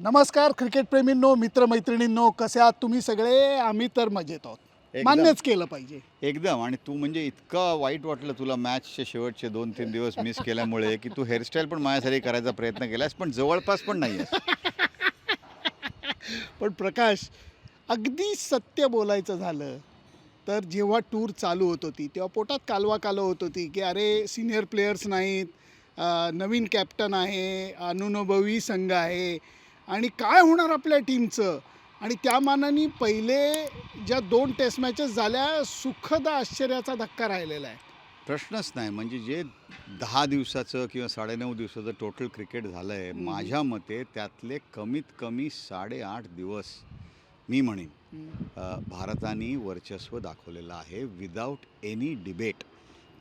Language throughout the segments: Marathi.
नमस्कार क्रिकेटप्रेमींनो मित्रमैत्रिणींनो कसे आहात तुम्ही सगळे? आम्ही तर मजेत आहोत. एकदम. मान्यच केलं पाहिजे. एकदम. आणि तू म्हणजे इतकं वाईट वाटलं तुला मॅचचे शेवटचे दोन तीन दिवस मिस केल्यामुळे की तू हेअरस्टाईल पण माझ्यासाठी करायचा प्रयत्न केलास पण जवळपास पण नाही पण प्रकाश अगदी सत्य बोलायचं झालं तर जेव्हा टूर चालू होत होती तेव्हा पोटात कालवा कालव होत होती की अरे सिनियर प्लेयर्स नाहीत अं, नवीन कॅप्टन आहे अनुभवी संघ आहे आणि काय होणार आपल्या टीमचं? आणि त्या मानाने पहिले ज्या दोन टेस्ट मॅचेस झाल्या सुखद आश्चर्याचा धक्का राहिलेला आहे. प्रश्नच नाही. म्हणजे जे दहा दिवसाचं किंवा साडेनऊ दिवसाचं टोटल क्रिकेट झालं आहे. माझ्या मते त्यातले कमीत कमी साडेआठ दिवस मी म्हणेन भारताने वर्चस्व दाखवलेलं आहे विदाऊट एनी डिबेट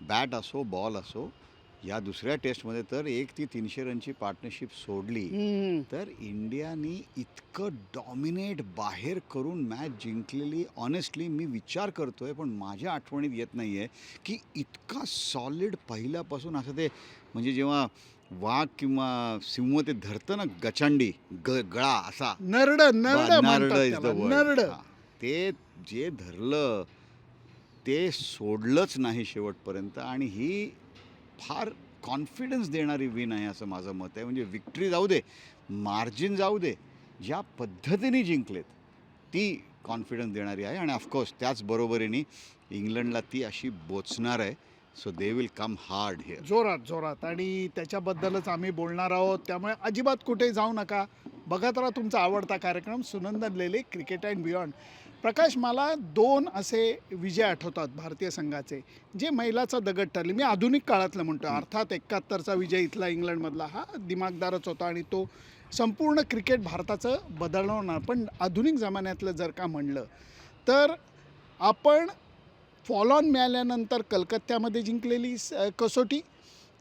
बॅट असो बॉल असो या दुसऱ्या टेस्टमध्ये तर एक ती तीनशे रनची पार्टनरशिप सोडली. तर इंडियाने इतकं डॉमिनेट बाहेर करून मॅच जिंकलेली ऑनेस्टली मी विचार करतोय पण माझ्या आठवणीत येत नाही आहे की इतका सॉलिड पहिल्यापासून असं ते म्हणजे जेव्हा वाघ किंवा सिंह ते धरतं ना गचांडी ग गळा असा नरड नरड त्याला, word. नरड. ते जे धरलं ते सोडलंच नाही शेवटपर्यंत आणि ही फार कॉन्फिडन्स देणारी विन आहे असं माझं मत आहे. म्हणजे विक्ट्री जाऊ दे मार्जिन जाऊ दे ज्या पद्धतीने जिंकलेत ती कॉन्फिडन्स देणारी आहे. आणि ऑफकोर्स त्याच बरोबरीने इंग्लंडला ती अशी बोचणार आहे. So they will come hard हे जोरात जोरात. आणि त्याच्याबद्दलच आम्ही बोलणार आहोत. त्यामुळे अजिबात कुठे जाऊ नका. बघत राहा तुमचा आवडता कार्यक्रम Sunandan Lele cricket and beyond Prakash मला दोन असे विजय आठवतात भारतीय संघाचे जे मैलाचा दगड ठरले. मी आधुनिक काळातलं म्हणतो अर्थात एकाहत्तरचा विजय इथला इंग्लंडमधला हा दिमागदारच होता आणि तो संपूर्ण क्रिकेट भारताचं बदलवणार पण आधुनिक जमान्यातलं जर का म्हणलं तर आपण फॉल ऑन मिळाल्यानंतर कलकत्त्यामध्ये जिंकलेली कसोटी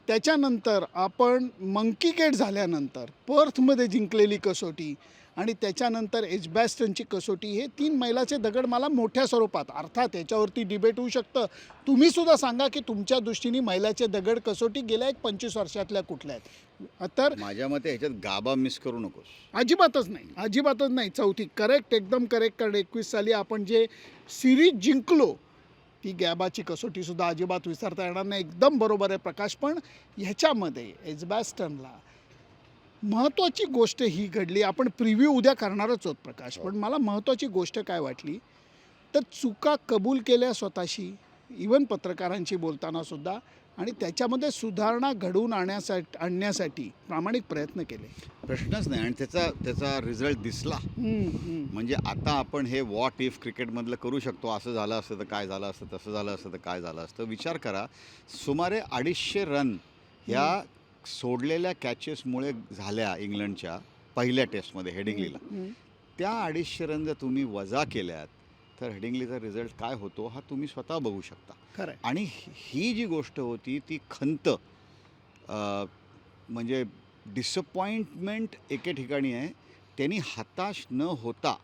त्याच्यानंतर आपण मंकी गेट झाल्यानंतर पर्थमध्ये जिंकलेली कसोटी आणि त्याच्यानंतर एजबॅस्टनची कसोटी हे तीन मैलाचे दगड मला मोठ्या स्वरूपात. अर्थात याच्यावरती डिबेट होऊ शकतं. तुम्हीसुद्धा सांगा की तुमच्या दृष्टीने मैलाचे दगड कसोटी गेल्या एक पंचवीस वर्षातल्या कुठल्या आहेत? तर माझ्या मते ह्याच्यात गाबा मिस करू नकोस. अजिबातच नाही. अजिबातच नाही. चौथी करेक्ट एकदम करेक्ट कारण एकवीस साली आपण जे सिरीज जिंकलो ती गॅबाची कसोटीसुद्धा अजिबात विसरता येणार नाही. एकदम बरोबर आहे प्रकाश. पण ह्याच्यामध्ये एजबॅस्टनला महत्त्वाची गोष्ट ही घडली. आपण प्रिव्ह्यू उद्या करणारच आहोत प्रकाश. पण मला महत्त्वाची गोष्ट काय वाटली? तर चुका कबूल केल्या स्वतःशी इवन पत्रकारांशी बोलताना सुद्धा आणि त्याच्यामध्ये सुधारणा घडवून आणण्यासाठी आणण्यासाठी प्रामाणिक प्रयत्न केले. प्रश्नच नाही. आणि त्याचा त्याचा रिझल्ट दिसला. म्हणजे आता आपण हे वॉट इफ क्रिकेटमधलं करू शकतो. असं झालं असतं तर काय झालं असतं तसं झालं असतं तर काय झालं असतं. विचार करा सुमारे अडीचशे रन ह्या सोडलेल्या कॅचेसमुळे झाल्या इंग्लंडच्या पहिल्या टेस्टमध्ये हेडिंग्लीला. त्या अडीचशे रन जर तुम्ही वजा केल्यात तर हेडिंग्लीचा रिझल्ट काय होतो हा तुम्ही स्वतः बघू शकता खरं. आणि ही जी गोष्ट होती ती खंत म्हणजे डिसअपॉइंटमेंट एके ठिकाणी आहे त्यांनी हताश न होता.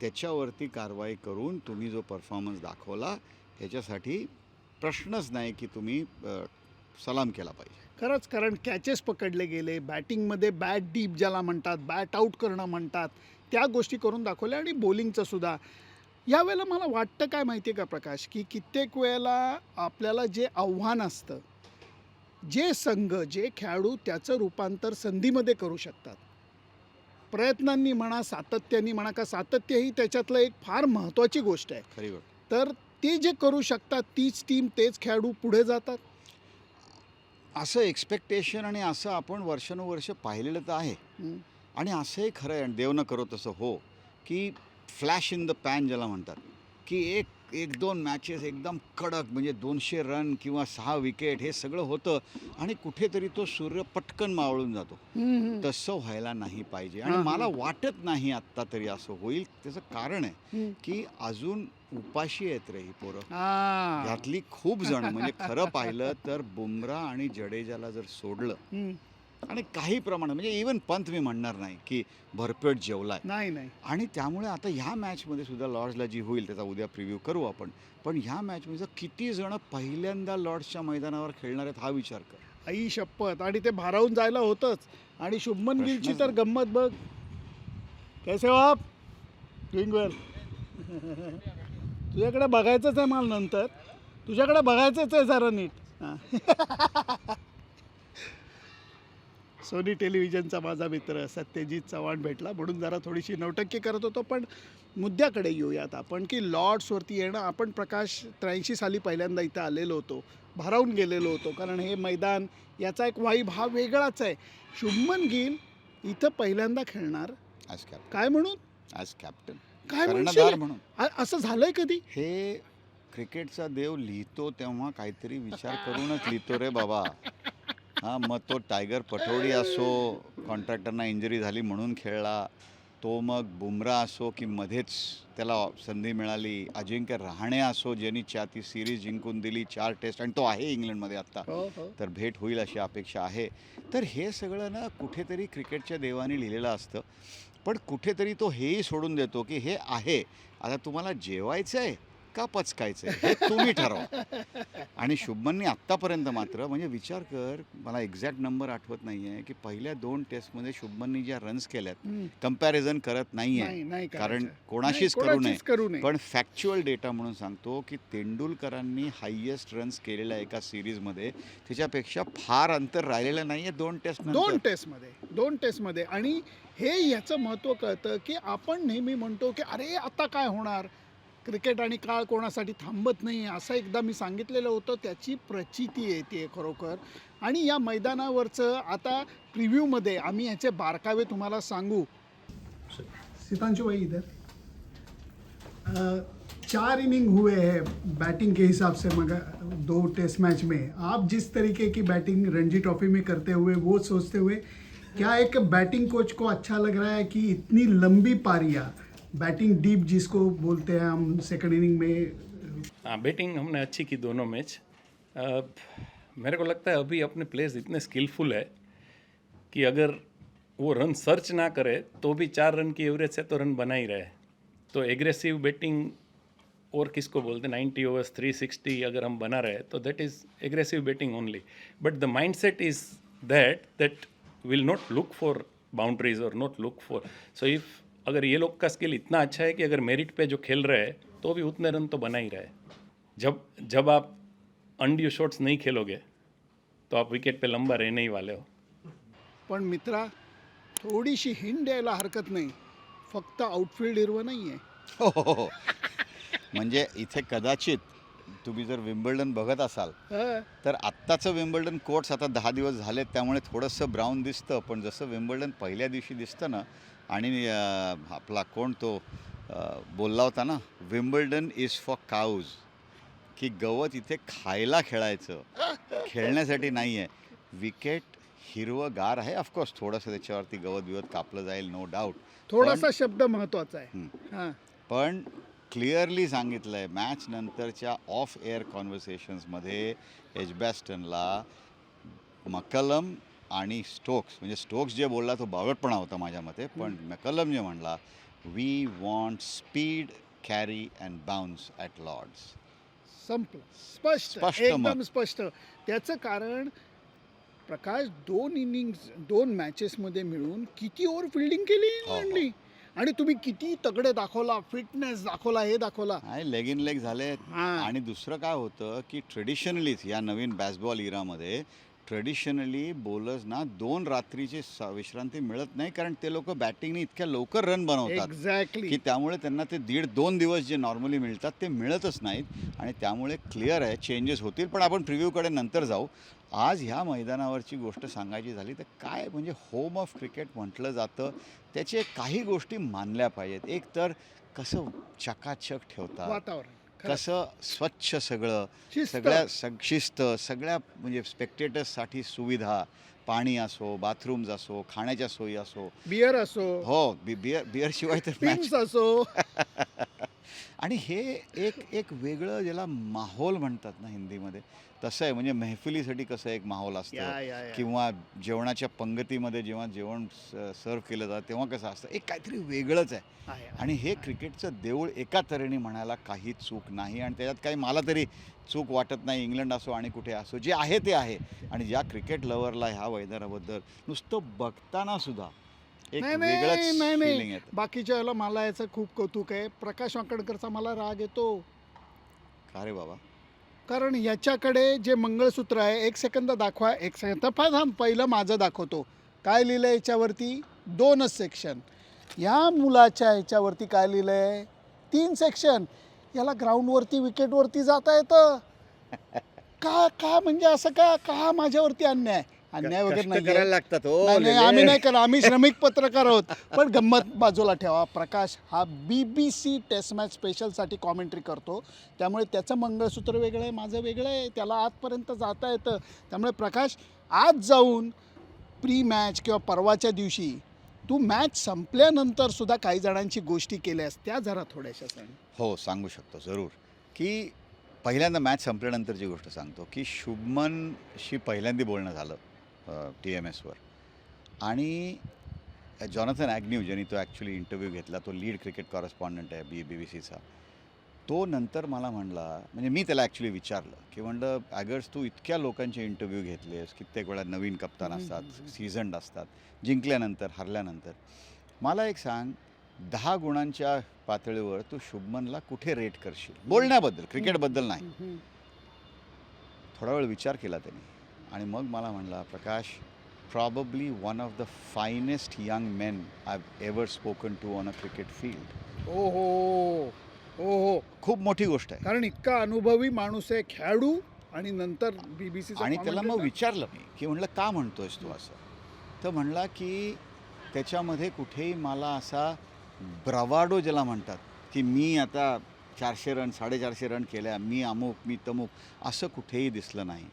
त्याच्यावरती कारवाई करून तुम्ही जो परफॉर्मन्स दाखवला ह्याच्यासाठी प्रश्नच नाही की तुम्ही सलाम केला पाहिजे खरंच कारण कॅचेस पकडले गेले बॅटिंगमध्ये बॅट डीप ज्याला म्हणतात बॅट आऊट करणं म्हणतात त्या गोष्टी करून दाखवल्या आणि बॉलिंगचं सुद्धा. यावेळेला मला वाटतं काय माहिती आहे का प्रकाश की कित्येक वेळेला आपल्याला जे आव्हान असतं जे संघ जे खेळाडू त्याचं रूपांतर संधीमध्ये करू शकतात. प्रयत्नांनी म्हणा सातत्याने म्हणा का सातत्य ही त्याच्यातलं एक फार महत्त्वाची गोष्ट आहे. तर ते जे करू शकतात तीच टीम तेच खेळाडू पुढे जातात. असं एक्सपेक्टेशन आणि असं आपण वर्षानुवर्ष पाहिलेलं तर आहे. आणि असंही खरं आहे आणि देव न करो तसं हो की फ्लॅश इन द पॅन ज्याला म्हणतात की एक एक दोन मॅचेस एकदम कडक म्हणजे दोनशे रन किंवा सहा विकेट हे सगळं होतं आणि कुठेतरी तो सूर्य पटकन मावळून जातो तसं व्हायला नाही पाहिजे आणि मला. वाटत नाही आत्ता तरी असं होईल त्याचं कारण आहे. की अजून उपाशी आहेत रे ही पोरं. यातली खूप जण म्हणजे खरं पाहिलं तर बुमरा आणि जडेजाला जर सोडलं. आणि काही प्रमाणात म्हणजे इवन पंत मी म्हणणार नाही की भरपेट जेवलाय. नाही नाही. आणि त्यामुळे आता ह्या मॅचमध्ये सुद्धा लॉर्ड्सला जी होईल त्याचा उद्या प्रिव्ह्यू करू आपण. पण ह्या मॅचमध्ये किती जण पहिल्यांदा लॉर्ड्सच्या मैदानावर खेळणार आहेत हा विचार कर. आई शपथ. आणि ते भारावून जायला होतंच. आणि शुभमन गिलची तर. गंमत बघ. कैसे डुईंग वेल तुझ्याकडे बघायचंच आहे मला नंतर. तुझ्याकडे बघायचंच आहे जरा नीट. हां. सोनी टेलिव्हिजनचा माझा मित्र सत्यजित चव्हाण भेटला. म्हणून जरा थोडीशी नौटंकी करत होतो. पण मुद्द्याकडे येऊयात आपण की लॉर्ड्सवरती येणं. आपण प्रकाश त्र्याऐंशी साली पहिल्यांदा इथं आलेलो होतो. भारावून गेलेलो होतो. कारण हे मैदान याचा एक वाईब हा वेगळाच आहे. शुभमन गिल इथं पहिल्यांदा खेळणार. कॅप्टन काय म्हणून? ॲज कॅप्टन काय कर्णधार म्हणशील? म्हणून. आ- असं झालंय कधी? हे क्रिकेटचा देव लिहितो तेव्हा काहीतरी विचार करूनच लिहितो रे बाबा. हा मग तो टायगर पटोडी असो कॉन्ट्रॅक्टरना इंजरी झाली म्हणून खेळला तो मग बुमरा असो की मध्येच त्याला संधी मिळाली अजिंक्य रहाणे असो ज्यांनी च्या ती सिरीज जिंकून दिली चार टेस्ट आणि तो आहे इंग्लंडमध्ये आत्ता. हो हो. तर भेट होईल अशी अपेक्षा आहे. तर हे सगळं ना कुठेतरी क्रिकेटच्या देवाने लिहिलेलं असतं. पण कुठेतरी तो हेही सोडून देतो की हे आहे. आता तुम्हाला जेवायचं आहे का पचकायचं आहे हे तुम्ही ठरवा. आणि शुभमननी आत्तापर्यंत मात्र म्हणजे विचार कर मला एक्झॅक्ट नंबर आठवत नाही आहे की पहिल्या दोन टेस्टमध्ये शुभमननी ज्या रन्स केल्यात. कंपॅरिझन करत नाही आहे कारण. कोणाशीच करू नये. पण फॅक्च्युअल डेटा म्हणून सांगतो की तेंडुलकरांनी हायेस्ट रन्स केलेल्या एका सिरीजमध्ये त्याच्यापेक्षा फार अंतर राहिलेलं नाही आहे दोन टेस्ट दोन टेस्टमध्ये दोन टेस्टमध्ये आणि हे याचं महत्त्व कळतं की आपण नेहमी म्हणतो की अरे आता काय होणार? क्रिकेट आणि काळ कोणासाठी थांबत नाही असं एकदा मी सांगितलेलं होतं. त्याची प्रचिती येते खरोखर. आणि या मैदानावरचं आता प्रिव्ह्यूमध्ये आम्ही ह्याचे बारकावे तुम्हाला सांगू. सितांशु भाई इधर. चार इनिंग हुए हैं बैटिंग के हिसाब से मगर दो टेस्ट मैच में। आप जिस तरीके की बैटिंग रणजी ट्रॉफी में करते हुए वो सोचते हुए क्या एक बैटिंग कोच को अच्छा लग रहा है कि इतनी लंबी पारियां बैटिंग डीप जिसको बोलते हैं हम सेकंड इनिंग में। हाँ बैटिंग हमने अच्छी की दोनों मैच मेरे को लगता है अभी अपने प्लेयर्स इतने स्किलफुल है कि अगर वो रन सर्च ना करे तो भी चार रन की एवरेज से तो रन बना ही रहे। तो एग्रेसिव बैटिंग और किसको बोलते हैं नाइन्टी ओवर्स थ्री सिक्सटी अगर हम बना रहे तो that is aggressive batting only but the mindset is that that will not look for boundaries और not look for so if अगर ये लोग का स्किल इतना अच्छा है कि अगर मेरिट पे जो खेल रहे हैं तो भी उतने रन तो बना ही रहे जब जब आप अनड्यू शॉट्स नहीं खेलोगे तो आप विकेट पे लंबा रहने ही वाले हो। पण मित्रा थोडीशी हिंड द्यायला हरकत नाही. फक्त आउटफील्ड हिरवं नाही आहे हो हो हो. म्हणजे इथे कदाचित तुम्ही जर विम्बल्डन बघत असाल तर आत्ताचं विम्बल्डन कोर्ट्स आता दहा दिवस झालेत त्यामुळे थोडंसं ब्राऊन दिसतं पण जसं विम्बल्डन पहिल्या दिवशी दिसतं ना आणि आपला कोण तो बोलला होता ना विम्बल्डन इज फॉर काऊज की गवत इथे खायला खेळायचं. खेळण्यासाठी नाही आहे विकेट हिरवंगार आहे ऑफकोर्स थोडंसं त्याच्यावरती गवत बिवत कापलं जाईल नो डाऊट थोडासा शब्द महत्त्वाचा आहे. पण क्लिअरली सांगितलं आहे मॅच नंतरच्या ऑफ एअर कॉन्व्हर्सेशन्समध्ये एजबॅस्टनला मकलम आणि स्टोक्स म्हणजे स्टोक्स जे बोलला तो बावटपणा होता माझ्या मते पण मकलम जे म्हणला we want speed carry and bounce at Lord's संपलं. स्पष्ट स्पष्ट एकदम. स्पष्ट. त्याचं कारण प्रकाश दोन इनिंग्स दोन मॅचेसमध्ये मिळून किती ओव्हर फिल्डिंग केली हो, हो. इंग्लंडनी आणि तुम्ही किती तगडे दाखवला फिटनेस दाखवला हे दाखवला. आहे लेग इन लेग झाले हां. आणि दुसरं काय होतं की ट्रेडिशनलीच या नवीन बॅसबॉल इरामध्ये ट्रेडिशनली बॉलर्सना दोन रात्रीची स- विश्रांती मिळत नाही कारण ते लोक बॅटिंगने इतक्या लवकर रन बनवतात. एक्झॅक्टली की त्यामुळे त्यांना ते दीड दोन दिवस जे नॉर्मली मिळतात ते मिळतच नाहीत आणि त्यामुळे क्लिअर आहे चेंजेस होतील. पण आपण प्रिव्ह्यूकडे नंतर जाऊ. आज ह्या मैदानावरची गोष्ट सांगायची झाली तर काय म्हणजे होम ऑफ क्रिकेट म्हटलं जातं त्याचे काही गोष्टी मानल्या पाहिजेत. एक तर कसं चकाचक ठेवतात. वातावरण. कसं स्वच्छ सगळं. सगळ्या सग शिस्त सगळ्या म्हणजे स्पेक्टेटर्ससाठी सुविधा पाणी असो बाथरूम्स असो खाण्याच्या सोयी असो. बियर असो. हो बि बिअर बिअरशिवाय तर मॅच पिन्स असो. आणि हे एक एक वेगळं ज्याला माहोल म्हणतात ना हिंदीमध्ये तसं आहे. म्हणजे मेहफिलीसाठी कसं एक माहोल असतं. किंवा जेवणाच्या पंगतीमध्ये जेव्हा जेवण सर्व केलं जातं तेव्हा कसं असतं एक काहीतरी वेगळंच आहे. आणि हे क्रिकेटचं देऊळ एका तऱ्हेने म्हणायला काही चूक नाही. आणि त्याच्यात काही मला तरी चूक वाटत नाही. इंग्लंड असो आणि कुठे असो जे आहे ते आहे. आणि ज्या क्रिकेट लवरला ह्या मैदानाबद्दल नुसतं बघताना सुद्धा एक नाही नाही वेगळंच नाही फिलिंग नाही येतं. बाकीच्या वेळेला मला याचं खूप कौतुक आहे. प्रकाश वाकडकरचा मला राग येतो. का रे बाबा? कारण याच्याकडे जे मंगळसूत्र आहे एक सेकंद दाखवा एक सेकंद तर फार थांब पहिलं माझं दाखवतो. काय लिहिलं आहे याच्यावरती? दोनच सेक्शन या मुलाच्या ह्याच्यावरती काय लिहिलं आहे तीन सेक्शन याला ग्राउंडवरती विकेटवरती जाता येतं. का का म्हणजे असं का? का माझ्यावरती अन्याय? अन्याय वगैरे नाही करायला लागतात. हो नाही नाही लेले. आम्ही नाही करणार आम्ही श्रमिक पत्रकार आहोत. पण गंमत बाजूला ठेवा. प्रकाश हा B B C test match स्पेशलसाठी commentary करतो. त्यामुळे त्याचं मंगळसूत्र वेगळं आहे माझं वेगळं आहे. त्याला आजपर्यंत जाता येतं. त्यामुळे प्रकाश आज जाऊन प्री मॅच किंवा परवाच्या दिवशी तू मॅच संपल्यानंतर सुद्धा काही जणांची गोष्टी केल्यास त्या जरा थोड्याशा सांग. हो सांगू शकतो. जरूर. की पहिल्यांदा मॅच संपल्यानंतरची गोष्ट सांगतो. की शुभमनशी पहिल्यांदा बोलणं झालं. टी एम एसवर आणि जॉनथन ॲग्न्यू ज्यांनी तो ॲक्च्युली इंटरव्ह्यू घेतला तो लीड क्रिकेट कॉरेस्पॉन्डंट आहे बी बी बी सीचा तो नंतर मला म्हणला म्हणजे मी त्याला ॲक्च्युली विचारलं की म्हणलं ॲगर्स तू इतक्या लोकांचे इंटरव्ह्यू घेतलेस कित्येक वेळा नवीन कप्तान असतात. सीझन्ड असतात जिंकल्यानंतर हरल्यानंतर. मला एक सांग दहा गुणांच्या पातळीवर तू शुभमनला कुठे रेट करशील? बोलण्याबद्दल क्रिकेटबद्दल नाही. थोडा वेळ विचार केला त्यांनी. आणि मग मला म्हणला Prakash probably one of the finest young men I ever spoken to on a cricket field oh हो हो हो खूप मोठी गोष्ट आहे. कारण इतका अनुभवी माणूस आहे खेळाडू आणि नंतर बीबीसी आणि त्याला मग विचारलं मी की म्हणलं का म्हणतोयस तू असं? तर म्हणला की त्याच्यामध्ये कुठेही मला असा ब्रवाडो ज्याला म्हणतात की मी आता चारशे रन साडेचारशे रन केल्या मी अमुक मी तमुक असं कुठेही दिसलं नाही.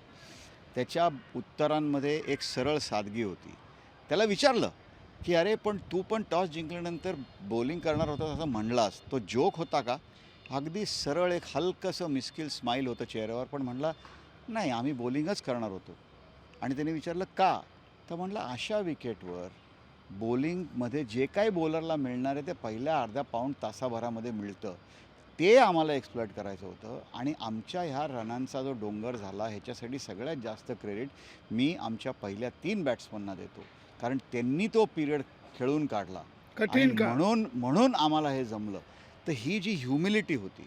त्याच्या उत्तरांमध्ये एक सरळ सादगी होती. त्याला विचारलं की अरे पण तू पण टॉस जिंकल्यानंतर बॉलिंग करणार होता असं म्हणलास. तो जोक होता का? अगदी सरळ एक हलकंसं मिस्किल स्माईल होतं चेहऱ्यावर. पण म्हणला नाही आम्ही बॉलिंगच करणार होतो. आणि त्याने विचारलं का? तर म्हणलं अशा विकेटवर बॉलिंगमध्ये जे काही बॉलरला मिळणार आहे ते पहिल्या अर्ध्या पाऊण तासाभरामध्ये मिळतं. ते आम्हाला एक्सप्लॉइट करायचं होतं. आणि आमच्या ह्या रनांचा जो डोंगर झाला ह्याच्यासाठी सगळ्यात जास्त क्रेडिट मी आमच्या पहिल्या तीन बॅट्समनना देतो. कारण त्यांनी तो पिरियड खेळून काढला. कठीण का? म्हणून म्हणून आम्हाला हे जमलं. तर ही जी ह्युमिलिटी होती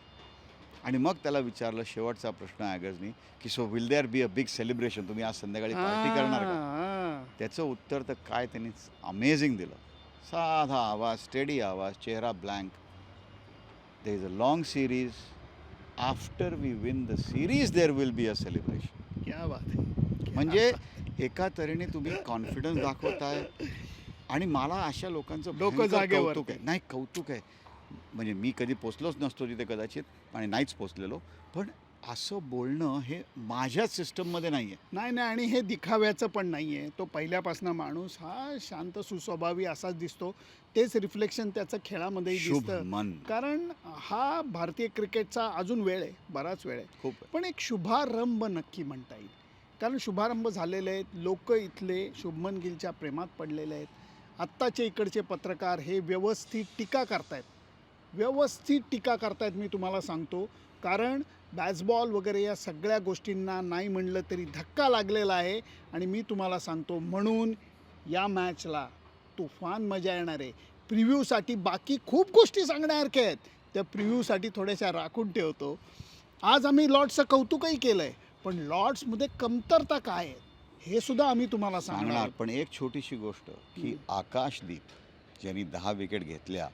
आणि मग त्याला विचारलं शेवटचा प्रश्न ॲगर्सनी की so will there be a big celebration तुम्ही आज संध्याकाळी पार्टी करणार का? हा, त्याचं उत्तर तर काय त्यांनी अमेझिंग दिलं. साधा आवाज स्टेडी आवाज चेहरा blank there is a long series after we win the series there will be a celebration क्या बात आहे म्हणजे एका तऱ्हेने तुम्ही कॉन्फिडन्स दाखवताय. आणि मला अशा लोकांचं डोकं भयंकर जागेवर. कौतुक आहे. नाही कौतुक आहे. म्हणजे मी कधी पोचलोच नसतो तिथे कदाचित. आणि नाहीच पोचलेलो. पण असं बोलणं हे माझ्याच सिस्टममध्ये नाही आहे नाही नाही आणि हे दिखाव्याचं पण नाही आहे तो पहिल्यापासून माणूस हा शांत सुस्वभावी असाच दिसतो. तेच रिफ्लेक्शन त्याचं खेळामध्येही शुभ दिसतं. मन. कारण हा भारतीय क्रिकेटचा अजून वेळ आहे बराच वेळ आहे. खूप. पण एक शुभारंभ नक्की म्हणता येईल. कारण शुभारंभ झालेले आहेत लोक इथले शुभमन गिलच्या प्रेमात पडलेले आहेत. आत्ताचे इकडचे पत्रकार हे व्यवस्थित टीका करतायत. व्यवस्थित टीका करतायत मी तुम्हाला सांगतो. कारण बॅसबॉल वगैरे या सगळ्या गोष्टींना नाही म्हणलं तरी धक्का लागलेला आहे. आणि मी तुम्हाला सांगतो म्हणून या मॅचला तुफान मजा येणार आहे. प्रिव्ह्यूसाठी बाकी खूप गोष्टी सांगण्यासारख्या आहेत. त्या प्रिव्ह्यूसाठी थोड्याशा राखून ठेवतो. आज आम्ही लॉर्ड्सचं कौतुकही केलं आहे पण लॉर्ड्समध्ये कमतरता काय आहे हे सुद्धा आम्ही तुम्हाला सांगणार. पण एक छोटीशी गोष्ट की आकाशदीप ज्यांनी दहा विकेट घेतल्या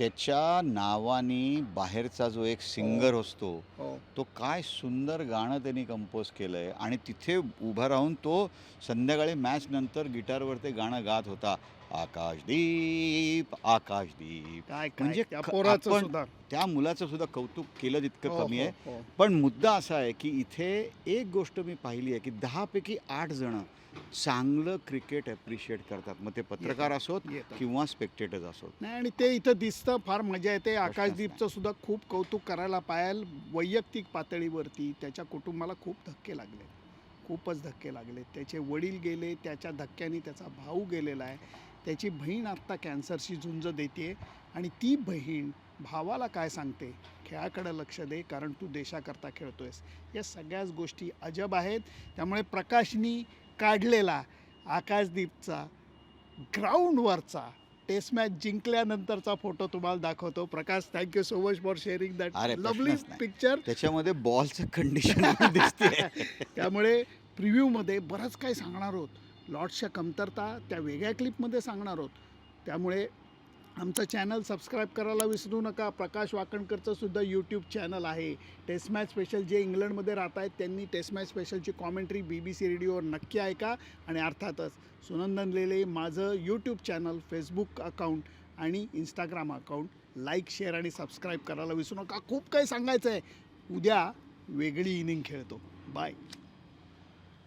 त्याच्या नावाने बाहेरचा जो एक सिंगर असतो हो. तो काय सुंदर गाणं त्यांनी कंपोज केलं आहे आणि तिथे उभा राहून तो संध्याकाळी मॅच नंतर गिटारवर ते गाणं गात होता. आकाशदीप आकाशदीप काय काय? म्हणजे त्या पोराचं आपण सुद्धा. त्या मुलाचं सुद्धा कौतुक केलं तितकं हो, कमी हो, आहे. हो. पण मुद्दा असा आहे की इथे एक गोष्ट मी पाहिली आहे की दहापैकी आठ जण चांगलं क्रिकेट ॲप्रिशिएट करतात. मग ते पत्रकार असोत. किंवा स्पेक्टेटर्स असोत. नाही आणि ते इथं दिसतं फार मजा येते. आकाशदीपचं सुद्धा खूप कौतुक करायला पाहाल वैयक्तिक पातळीवरती. त्याच्या कुटुंबाला खूप धक्के लागले. खूपच धक्के लागले. त्याचे वडील गेले त्याच्या धक्क्याने त्याचा भाऊ गेलेला आहे. त्याची बहीण आत्ता कॅन्सरशी झुंज देते आणि ती बहीण भावाला काय सांगते? खेळाकडे लक्ष दे कारण तू देशाकरता खेळतोयस. या सगळ्याच गोष्टी अजब आहेत. त्यामुळे प्रकाशनी काढलेला आकाशदीपचा ग्राउंडवरचा टेस्ट मॅच जिंकल्यानंतरचा फोटो तुम्हाला दाखवतो. Prakash thank you so much for sharing that lovely. Picture त्याच्यामध्ये बॉलचं कंडिशन दिसते. त्यामुळे प्रिव्ह्यूमध्ये बरंच काही सांगणार आहोत. लॉट्सच्या कमतरता त्या वेगळ्या क्लिपमध्ये सांगणार आहोत. त्यामुळे आमचं चॅनल सबस्क्राईब करायला विसरू नका. प्रकाश वाकणकरचं सुद्धा यूट्यूब चॅनल आहे. टेस्ट मॅच स्पेशल जे इंग्लंडमध्ये राहत आहेत त्यांनी टेस्ट मॅच स्पेशलची कॉमेंट्री बी बी सी रेडिओवर नक्की ऐका आणि अर्थातच सुनंदन लेले माझं यूट्यूब चॅनल फेसबुक अकाउंट आणि इंस्टाग्राम अकाउंट लाईक शेअर आणि सबस्क्राईब करायला विसरू नका. खूप काही सांगायचं आहे उद्या वेगळी इनिंग खेळतो. बाय